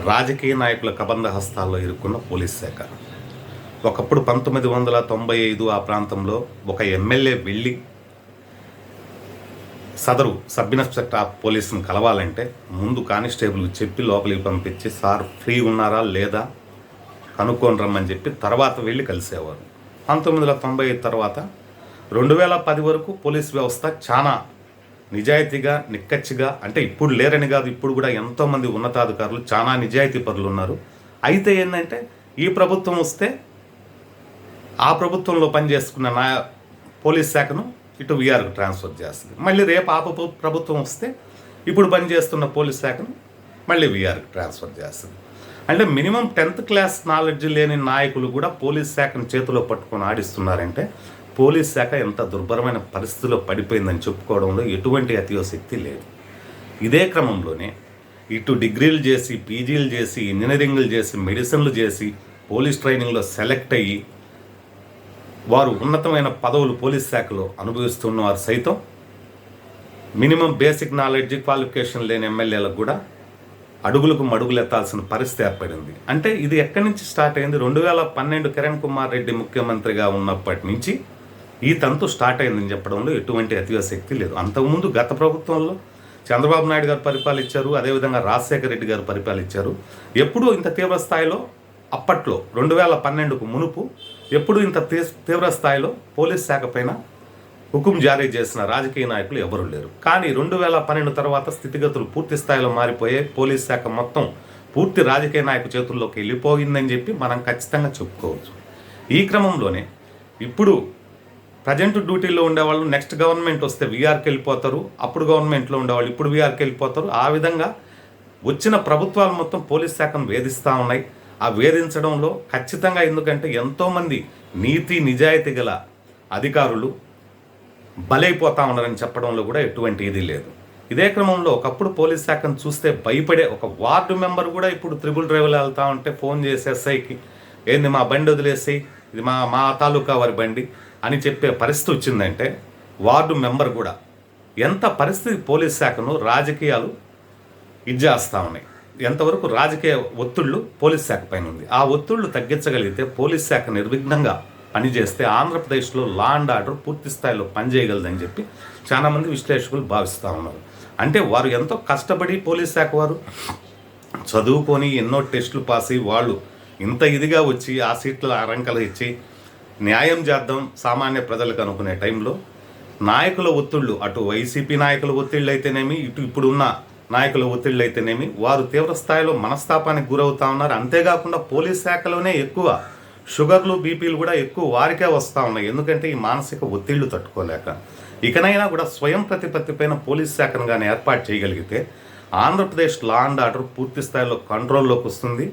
రాజకీయ నాయకుల కబంధ హస్తాల్లో ఇరుక్కున్న పోలీస్ శాఖ. ఒకప్పుడు పంతొమ్మిది వందల తొంభై ఐదు ఆ ప్రాంతంలో ఒక ఎమ్మెల్యే వెళ్ళి సదరు సబ్ ఇన్స్పెక్టర్ ఆఫ్ పోలీసుని కలవాలంటే ముందు కానిస్టేబుల్ చెప్పి లోపలికి పంపించి సార్ ఫ్రీ ఉన్నారా లేదా? కనుక్కొని రమ్మని చెప్పి తర్వాత వెళ్ళి కలిసేవారు. పంతొమ్మిది వందల తొంభై ఐదు తర్వాత రెండు వేల పది వరకు పోలీస్ వ్యవస్థ చాలా నిజాయితీగా నిక్కచ్చిగా అంటే ఇప్పుడు లేరని కాదు ఇప్పుడు కూడా ఎంతోమంది ఉన్నతాధికారులు చాలా నిజాయితీ పరులు ఉన్నారు. అయితే ఏంటంటే ఈ ప్రభుత్వం వస్తే ఆ ప్రభుత్వంలో పనిచేసుకున్న నా పోలీస్ శాఖను ఇటు వీఆర్కు ట్రాన్స్ఫర్ చేస్తుంది. మళ్ళీ రేపు ఆ ప్రభుత్వం వస్తే ఇప్పుడు పనిచేస్తున్న పోలీస్ శాఖను మళ్ళీ వీఆర్కి ట్రాన్స్ఫర్ చేస్తుంది. అంటే మినిమం టెన్త్ క్లాస్ నాలెడ్జ్ లేని నాయకులు కూడా పోలీస్ శాఖను చేతిలో పట్టుకొని ఆడిస్తున్నారంటే పోలీస్ శాఖ ఎంత దుర్భరమైన పరిస్థితిలో పడిపోయిందని చెప్పుకోవడంలో ఎటువంటి అతియోశక్తి లేదు. ఇదే క్రమంలోనే ఇటు డిగ్రీలు చేసి పీజీలు చేసి ఇంజనీరింగ్లు చేసి మెడిసిన్లు చేసి పోలీస్ ట్రైనింగ్లో సెలెక్ట్ అయ్యి వారు ఉన్నతమైన పదవులు పోలీస్ శాఖలో అనుభవిస్తున్న వారు సైతం మినిమం బేసిక్ నాలెడ్జ్ క్వాలిఫికేషన్ లేని ఎమ్మెల్యేలకు కూడా అడుగులకు మడుగులు ఎత్తాల్సిన పరిస్థితి ఏర్పడింది. అంటే ఇది ఎక్కడి నుంచి స్టార్ట్ అయింది? రెండు వేల పన్నెండు కిరణ్ కుమార్ రెడ్డి ముఖ్యమంత్రిగా ఉన్నప్పటి నుంచి ఈ తంతు స్టార్ట్ అయిందని చెప్పడంలో ఎటువంటి అతిశక్తి లేదు. అంతకుముందు గత ప్రభుత్వంలో చంద్రబాబు నాయుడు గారు పరిపాలించారు అదేవిధంగా రాజశేఖర రెడ్డి గారు పరిపాలించారు. ఎప్పుడూ ఇంత తీవ్ర స్థాయిలో అప్పట్లో రెండు వేల పన్నెండుకు మునుపు ఎప్పుడు ఇంత తీవ్ర స్థాయిలో పోలీస్ శాఖ పైన హుకుం జారీ చేసిన రాజకీయ నాయకులు ఎవరూ లేరు. కానీ రెండు వేల పన్నెండు తర్వాత స్థితిగతులు పూర్తి స్థాయిలో మారిపోయే పోలీస్ శాఖ మొత్తం పూర్తి రాజకీయ నాయకు చేతుల్లోకి వెళ్ళిపోయిందని చెప్పి మనం ఖచ్చితంగా చెప్పుకోవచ్చు. ఈ క్రమంలోనే ఇప్పుడు ప్రజెంట్ డ్యూటీలో ఉండేవాళ్ళు నెక్స్ట్ గవర్నమెంట్ వస్తే వీఆర్కి వెళ్ళిపోతారు. అప్పుడు గవర్నమెంట్లో ఉండేవాళ్ళు ఇప్పుడు వీఆర్కి వెళ్ళిపోతారు. ఆ విధంగా వచ్చిన ప్రభుత్వాలు మొత్తం పోలీస్ శాఖను వేధిస్తూ ఉన్నాయి. ఆ వేధించడంలో ఖచ్చితంగా ఎందుకంటే ఎంతోమంది నీతి నిజాయితీ గల అధికారులు బలైపోతా ఉన్నారని చెప్పడంలో కూడా ఎటువంటి ఇది లేదు. ఇదే క్రమంలో ఒకప్పుడు పోలీస్ శాఖను చూస్తే భయపడే ఒక వార్డు మెంబర్ కూడా ఇప్పుడు త్రిబుల్ డ్రైవర్లు వెళ్తా ఉంటే ఫోన్ చేసి ఎస్ఐకి ఏంది మా బండి వదిలేసి ఇది మా మా తాలూకా వారి బండి అని చెప్పే పరిస్థితి వచ్చిందంటే వార్డు మెంబర్ కూడా ఎంత పరిస్థితి పోలీస్ శాఖను రాజకీయాలు ఇది ఉన్నాయి. ఎంతవరకు రాజకీయ ఒత్తిళ్ళు పోలీస్ శాఖ పైన ఉంది. ఆ ఒత్తిళ్ళు తగ్గించగలిగితే పోలీస్ శాఖ నిర్విఘ్నంగా పనిచేస్తే ఆంధ్రప్రదేశ్లో లా అండ్ ఆర్డర్ పూర్తి స్థాయిలో పనిచేయగలదని చెప్పి చాలామంది విశ్లేషకులు భావిస్తూ ఉన్నారు. అంటే వారు ఎంతో కష్టపడి పోలీస్ శాఖ వారు చదువుకొని ఎన్నో టెస్టులు పాస్ అయ్యి వాళ్ళు ఇంత ఇదిగా వచ్చి ఆ సీట్ల అరంకలు ఇచ్చి న్యాయం చేద్దాం సామాన్య ప్రజలకు అనుకునే టైంలో నాయకుల ఒత్తిళ్ళు అటు వైసీపీ నాయకుల ఒత్తిళ్ళు అయితేనేమి ఇటు ఇప్పుడున్న నాయకుల ఒత్తిళ్ళు అయితేనేమి వారు తీవ్ర స్థాయిలో మనస్తాపానికి గురవుతా ఉన్నారు. అంతేకాకుండా పోలీస్ శాఖలోనే ఎక్కువ షుగర్లు బీపీలు కూడా ఎక్కువ వారికే వస్తూ ఉన్నాయి. ఎందుకంటే ఈ మానసిక ఒత్తిళ్ళు తట్టుకోలేక. ఇకనైనా కూడా స్వయం ప్రతిపత్తిపైన పోలీస్ శాఖను కానీ ఏర్పాటు చేయగలిగితే ఆంధ్రప్రదేశ్ లా అండ్ ఆర్డర్ పూర్తి స్థాయిలో కంట్రోల్లోకి వస్తుంది.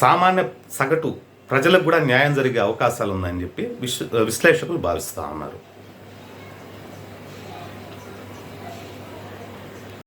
సామాన్య సగటు ప్రజలకు కూడా న్యాయం జరిగే అవకాశాలు ఉన్నాయని చెప్పి విశ్ విశ్లేషకులు భావిస్తూ ఉన్నారు.